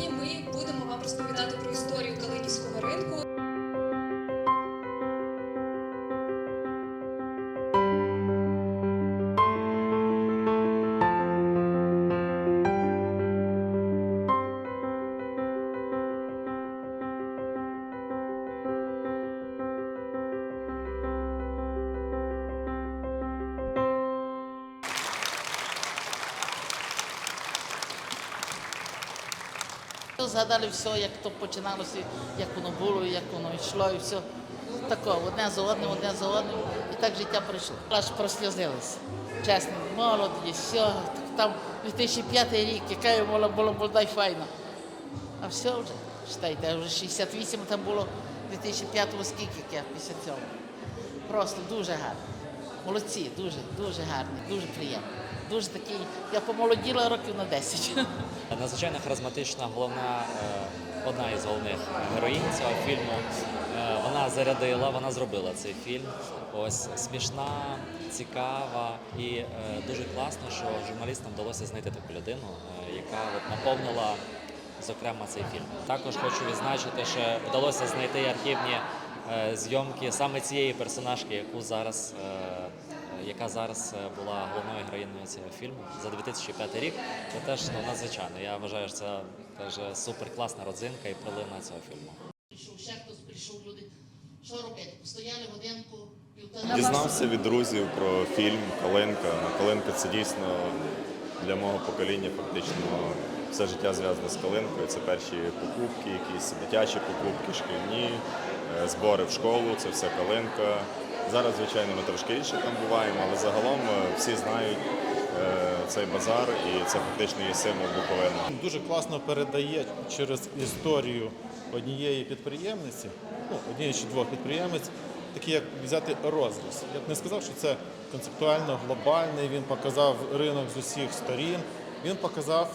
Сьогодні ми будемо вам розповідати про історію Калинівського ринку. Згадали все, як то починалося, як воно було, як воно йшло, і все. Тако, одне за одним, одне за одним. І так життя пройшло. Аж прослізилися. Чесно, молоді, все. Там 2005 рік, яка була, була молода й файна. А все вже, читайте, вже 68 там було 2005-го скільки як я після цього. Просто дуже гарно. Молодці, дуже, дуже гарні, дуже приємно. Дуже такий, я помолоділа років на 10. Надзвичайно харизматична головна, е, одна із головних героїнь цього фільму. Е, Вона зарядила, вона зробила цей фільм. Ось смішна, цікава і е, дуже класно, що журналістам вдалося знайти таку людину, яка от наповнила. Зокрема, цей фільм. Також хочу відзначити, що вдалося знайти архівні зйомки саме цієї персонажки, яку зараз, е, е, яка зараз е, була головною героїною цього фільму за 2005 рік. Це теж ну, надзвичайно. Я вважаю, що це теж супер класна родзинка і прилина цього фільму. Прийшов ще хтось, прийшов люди. Що робити? Стояли годинку, півтора. Дізнався від друзів про фільм Калинка. Ну, Калинка це дійсно для мого покоління фактично все життя зв'язане з Калинкою. Це перші покупки, якісь дитячі покупки, шкільні, е, збори в школу, це все Калинка. Зараз, звичайно, ми трошки рідше там буваємо, але загалом е, всі знають е, цей базар і це фактично є символ Буковини. Дуже класно передає через історію однієї підприємниці, ну, однієї чи двох підприємниць, такий як взяти розріз. Я б не сказав, що це концептуально глобальний, він показав ринок з усіх сторін, він показав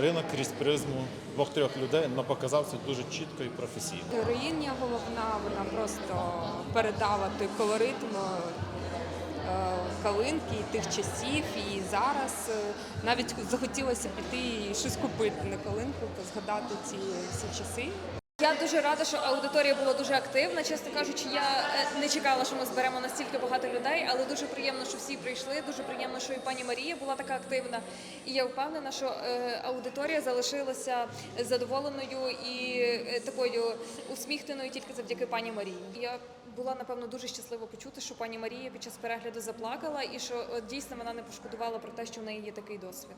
ринок крізь призму двох-трьох людей, на показав це дуже чітко і професійно. Героїня головна, вона просто передала той колорит е, калинки і тих часів. І зараз е, навіть захотілося піти і щось купити на калинку та згадати ці всі часи. Я дуже рада, що аудиторія була дуже активна. Чесно кажучи, я е, не чекала, що ми зберемо настільки багато людей, але дуже приємно, що всі прийшли. Дуже приємно, що і пані Марія була така активна. І я впевнена, що е, аудиторія залишилася задоволеною і е, такою усміхненою тільки завдяки пані Марії. Я була напевно дуже щаслива почути, що пані Марія під час перегляду заплакала, і що дійсно вона не пошкодувала про те, що в неї є такий досвід.